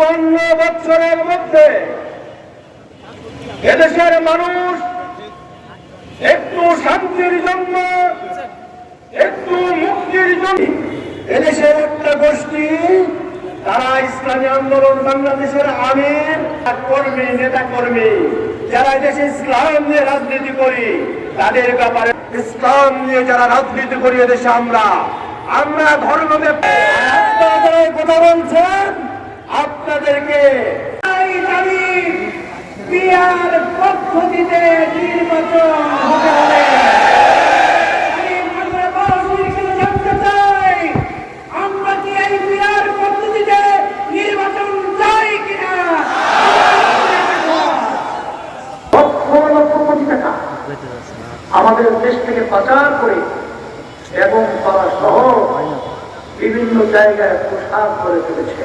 চুয়ান্ন বছরের মধ্যে এদেশের মানুষ একটু শান্তির জন্য, একটু মুক্তির জন্য এদেশের একটা গোষ্ঠী, তারা ইসলামী আন্দোলন, বাংলাদেশের আমির কর্মী নেতা কর্মী যারা দেশে ইসলাম নিয়ে রাজনীতি করি, তাদের ব্যাপারে ইসলাম নিয়ে যারা রাজনীতি করি এদেশে আমরা আমরা ধর্ম আপনারা যারা এই কথা বলছেন আপনাদেরকে এই দাবি পিয়ার পদ্ধতিতে নির্বাচন হতে হবে আমি আমরা বাসীকে জানতে চাই, আমরা কি এই বিরাট পদ্ধতিতে নির্বাচন চাই কিনা? কোটি টাকা আমাদের দেশ থেকে পাচার করে এবং তারা সহ বিভিন্ন জায়গায় প্রসার করে ফেলেছে।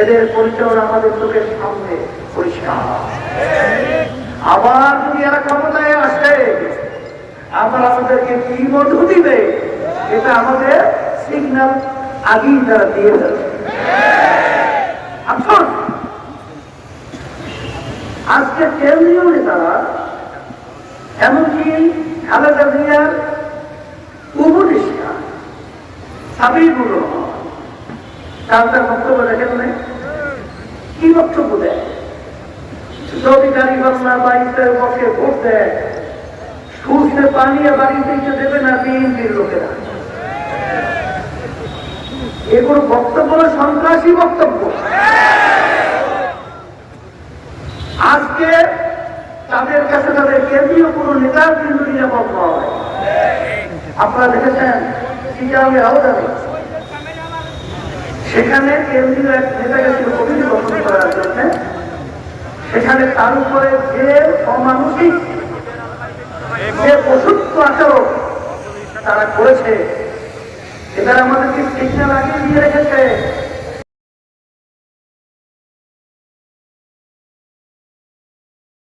এদের পরিচয় আমাদের চোখের সামনে পরিষ্কার। আবার যদি এরা ক্ষমতায় আসে আবার আমাদেরকে কি মধু দিবে? এটা আমাদের সিগন্যাল আগেই তারা দিয়ে আফসোস আজকে কেন্দ্রীয় নেতারা, এমনকি খালেদা জিয়ার উপদেষ্টা সাবিবুর রহমান, তার তার বক্তব্য দেখেন নাই? কি বক্তব্য দেয় যদি গাড়ি বাংলা বা ইসরায়েল পক্ষে ভোট দেয় সুস্থে পানিয়ে বাড়ি থেকে দেবে না বিএনপির লোকেরা। এগুলো বক্তব্য সন্ত্রাসী বক্তব্য। আজকে তাদের কাছে তাদের কেন্দ্রীয় কোনো নেতার কিন্তু নিরাপদ নয় আপনারা দেখেছেন সিজামে আওদামে সেখানে কেন্দ্রীয় এক নেতাকে গেছিল কমিটি গঠন করার জন্য সেখানে তার উপরে যে অমানসিক যে পশুত্ব আচরণ তারা করেছে এটা আমাদেরকে সিগন্যাল আগে দিয়ে রেখেছে।